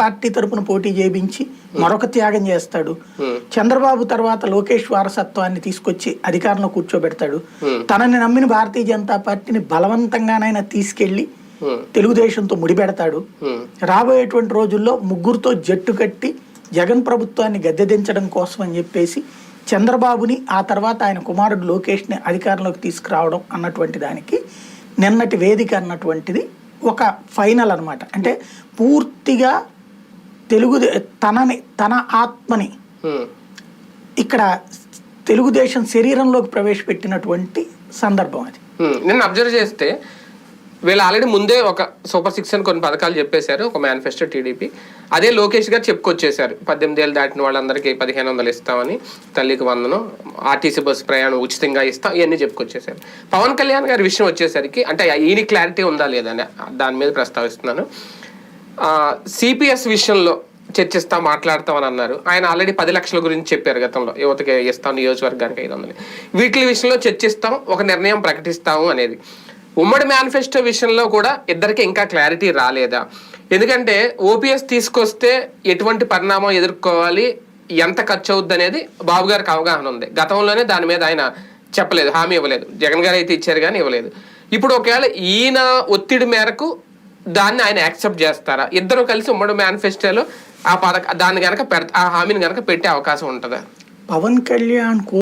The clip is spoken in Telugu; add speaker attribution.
Speaker 1: పార్టీ తరపున పోటీ చేయించి మరొక త్యాగం చేస్తాడు. చంద్రబాబు తర్వాత లోకేష్ వారసత్వాన్ని తీసుకొచ్చి అధికారంలో కూర్చోబెడతాడు. తనని నమ్మిన భారతీయ జనతా పార్టీని బలవంతంగానైనా
Speaker 2: తీసుకెళ్ళి.
Speaker 1: తెలుగుదేశంతో ముడిపెడతాడు. రాబోయేటువంటి రోజుల్లో ముగ్గురుతో జట్టు కట్టి జగన్ ప్రభుత్వాన్ని గద్దె దించడం కోసం అని చెప్పేసి చంద్రబాబుని ఆ తర్వాత ఆయన కుమారుడు లోకేష్ని అధికారంలోకి తీసుకురావడం అన్నటువంటి దానికి నిన్నటి వేదిక అన్నటువంటిది ఒక ఫైనల్ అన్నమాట. అంటే పూర్తిగా తెలుగు తనని తన ఆత్మని. ఇక్కడ తెలుగుదేశం శరీరంలోకి ప్రవేశపెట్టినటువంటి సందర్భం అది.
Speaker 2: నిన్న అబ్జర్వ్ చేస్తే వీళ్ళు ఆల్రెడీ ముందే ఒక సూపర్ సిక్స్ అని కొన్ని పథకాలు చెప్పేశారు ఒక మేనిఫెస్టో టీడీపీ అదే లోకేష్ గారు చెప్పుకొచ్చేశారు పద్దెనిమిది ఏళ్ళు దాటిన వాళ్ళందరికీ పదిహేను వందలు ఇస్తామని తల్లికి వందనం ఆర్టీసీ బస్సు ప్రయాణం ఉచితంగా ఇస్తాం ఇవన్నీ చెప్పుకొచ్చేశారు పవన్ కళ్యాణ్ గారి విషయం వచ్చేసరికి అంటే ఈయన క్లారిటీ ఉందా లేదా అని దాని మీద ప్రస్తావిస్తున్నాను సిపిఎస్ విషయంలో చర్చిస్తాం మాట్లాడతామని అన్నారు. ఆయన ఆల్రెడీ పది లక్షల గురించి చెప్పారు గతంలో. యువతకి ఇస్తాం నియోజకవర్గానికి ఐదు వందలు. వీటి విషయంలో చర్చిస్తాం ఒక నిర్ణయం ప్రకటిస్తాము అనేది. ఉమ్మడి మేనిఫెస్టో విషయంలో కూడా ఇద్దరికి ఇంకా క్లారిటీ రాలేదా? ఎందుకంటే ఓపీఎస్ తీసుకొస్తే ఎటువంటి పరిణామం ఎదుర్కోవాలి ఎంత ఖర్చు అవుద్ది అనేది బాబు గారికి అవగాహన ఉంది. గతంలోనే దాని మీద ఆయన చెప్పలేదు హామీ ఇవ్వలేదు. జగన్ గారు అయితే ఇచ్చారు కానీ ఇవ్వలేదు. ఇప్పుడు ఒకవేళ ఈయన ఒత్తిడి మేరకు దాన్ని ఆయన యాక్సెప్ట్ చేస్తారా? ఇద్దరు కలిసి ఉమ్మడి మేనిఫెస్టోలో ఆ పథక దాన్ని గనక పెడ ఆ హామీని గనక పెట్టే అవకాశం ఉంటుందా?
Speaker 1: పవన్ కళ్యాణ్